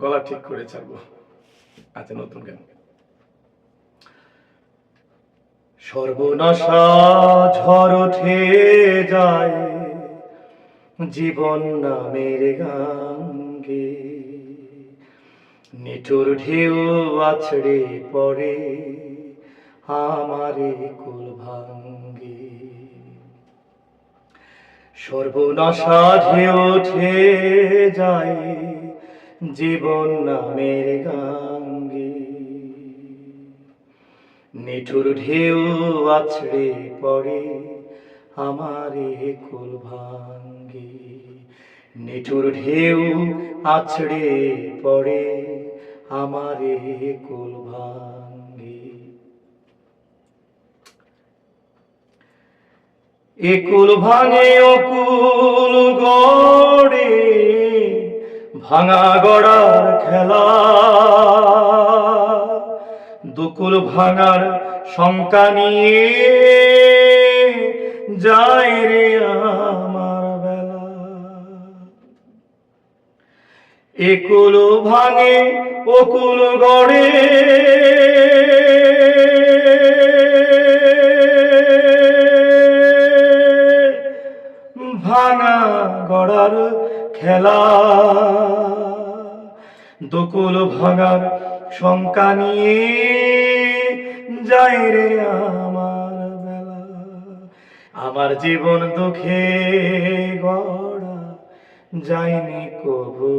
গলা ঠিক করে ছাড়বো। আচ্ছা নতুন গান। সর্বনাশা ঝড় উঠে যায়, জীবন নামের গাঙ্গে। নিঠুর ঢেউ আছড়ে পড়ে আমারে কুল ভাঙ্গে। সর্বনাশা ঢেউ উঠে যায় জীবন নামের গাঙ্গে। নিঠুর ঢেউ আছড়ে পড়ে আমারে কুল ভাঙ্গে। নিঠুর ঢেউ আছড়ে পড়ে আমারে কুল ভাঙ্গে। একুল ভাঙে অকুল গড়ে ভাঙা গড়ার খেলা। দুকুল ভাঙার শঙ্কা নিয়ে যায় রে আমার বেলা। একুল ভাঙে, অকুল গড়ে। ভাঙা গড়ার খেলা। দকুল ভাঙার শঙ্কা নিয়ে যাই রে আমার বেলা। আমার জীবন দুঃখে গড়া যাইনি কবু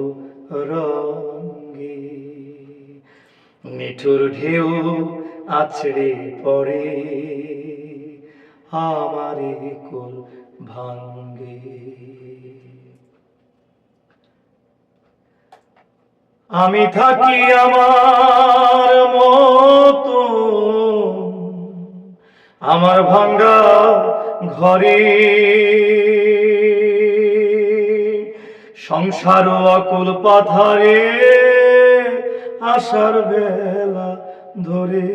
রঙ্গে। নিঠুর ঢেউ আছড়ে পড়ে আমারে কুল ভাঙ্গে। আমি থাকি আমার মতো আমার ভাঙ্গা ঘরে। সংসার অকুল পাথারে আসার বেলা ধরে।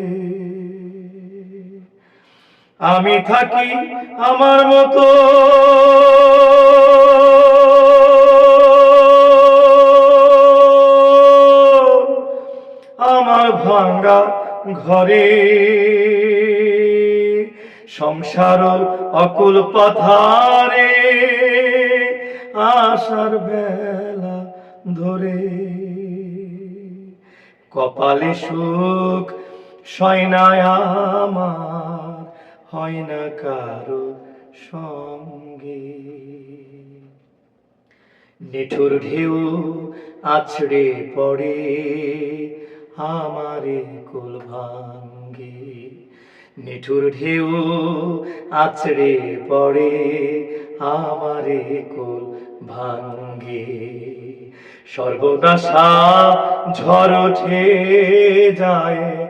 আমি থাকি আমার মতো আমার ভাঙ্গা ঘরে। সংসার অকুল পাথারে আসার বেলা ধরে। কপালে সুখ সয়নায় আমার হয় না কারও সঙ্গে। নিঠুর ঢেউ আছড়ে পড়ে আমারে কুল ভাঙ্গে, নিঠুর ঢেউ আছড়ে পড়ে, আমারে কুল ভাঙ্গে। সর্বনাশা ঝড় উঠে যায়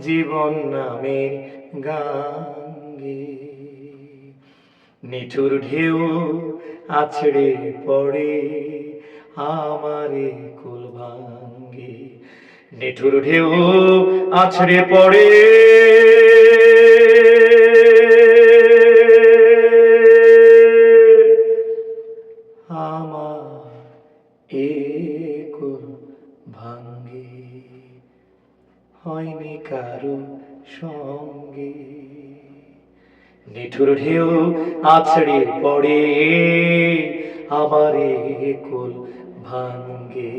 জীবন নামে গাঙ্গে। নিঠুর ঢেউ আছড়ে পড়ে, আমারে কুল ভাঙ্গে। নিঠুর ঢেউ আছড়ে পড়ে। আমার এ কুল ভাঙ্গে সঙ্গে। নিঠুর ঢেউ আছড়ে পড়ে, আমারে কুল ভাঙ্গে।